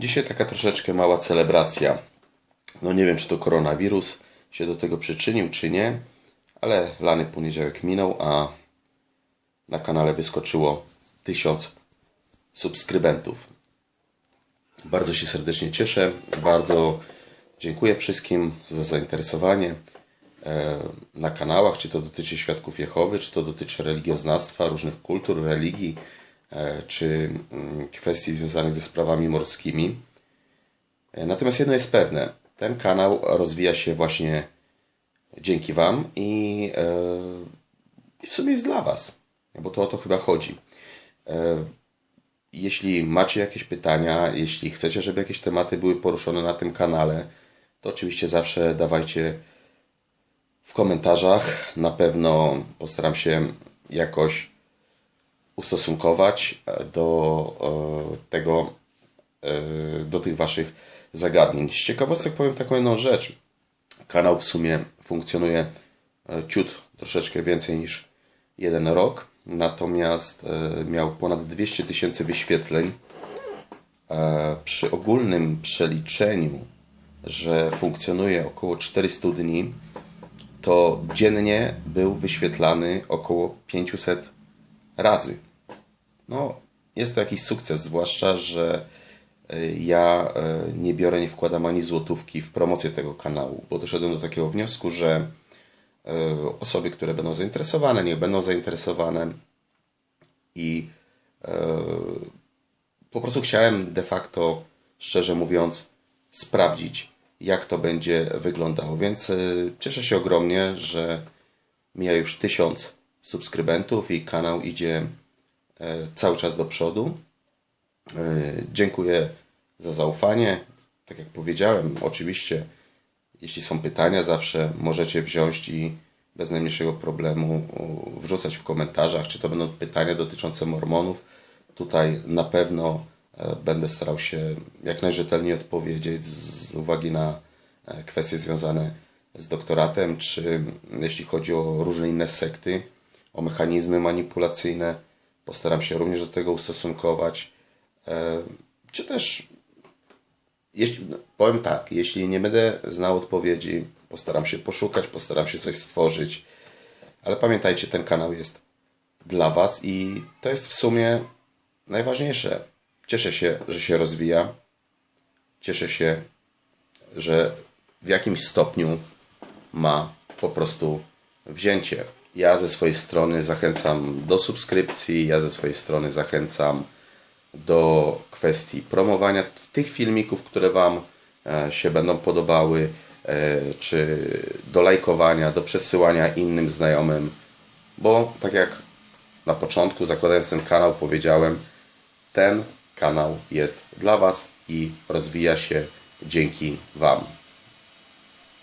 Dzisiaj taka troszeczkę mała celebracja. No nie wiem, czy to koronawirus się do tego przyczynił, czy nie, ale lany poniedziałek minął, a na kanale wyskoczyło 1000 subskrybentów. Bardzo się serdecznie cieszę, bardzo dziękuję wszystkim za zainteresowanie e, na kanałach, czy to dotyczy Świadków Jehowy, czy to dotyczy religioznawstwa, różnych kultur, religii, czy mm, kwestii związanych ze sprawami morskimi. E, Natomiast jedno jest pewne, ten kanał rozwija się właśnie dzięki Wam i, e, w sumie jest dla Was, bo to o to chyba chodzi. E, Jeśli macie jakieś pytania, jeśli chcecie, żeby jakieś tematy były poruszone na tym kanale, to oczywiście zawsze dawajcie w komentarzach. Na pewno postaram się jakoś ustosunkować do e, tego, e, do tych Waszych zagadnień. Z ciekawostek powiem taką jedną rzecz. Kanał w sumie funkcjonuje e, ciut troszeczkę więcej niż jeden rok, natomiast e, miał ponad 200 tysięcy wyświetleń. E, Przy ogólnym przeliczeniu, że funkcjonuje około 400 dni, to dziennie był wyświetlany około 500 razy. No, jest to jakiś sukces, zwłaszcza, że e, ja e, nie biorę, nie wkładam ani złotówki w promocję tego kanału, bo doszedłem do takiego wniosku, że e, osoby, które będą zainteresowane, niech będą zainteresowane i po prostu chciałem de facto, szczerze mówiąc, sprawdzić, jak to będzie wyglądało. Więc cieszę się ogromnie, że mija już tysiąc subskrybentów i kanał idzie cały czas do przodu. E, Dziękuję za zaufanie. Tak jak powiedziałem, oczywiście, jeśli są pytania, zawsze możecie wziąć i bez najmniejszego problemu wrzucać w komentarzach, czy to będą pytania dotyczące Mormonów. Tutaj na pewno e, będę starał się jak najrzetelniej odpowiedzieć z uwagi na e, kwestie związane z doktoratem, czy jeśli chodzi o różne inne sekty, o mechanizmy manipulacyjne. Postaram się również do tego ustosunkować. E, Czy też jeśli, no, powiem tak, jeśli nie będę znał odpowiedzi, postaram się poszukać, postaram się coś stworzyć. Ale pamiętajcie, ten kanał jest dla Was i to jest w sumie najważniejsze. Cieszę się, że się rozwija. Cieszę się, że w jakimś stopniu ma po prostu wzięcie. Ja ze swojej strony zachęcam do subskrypcji, ja ze swojej strony zachęcam do kwestii promowania tych filmików, które Wam e, się będą podobały, e, czy do lajkowania, do przesyłania innym znajomym, bo tak jak na początku, zakładając ten kanał, powiedziałem, ten kanał jest dla Was i rozwija się dzięki Wam.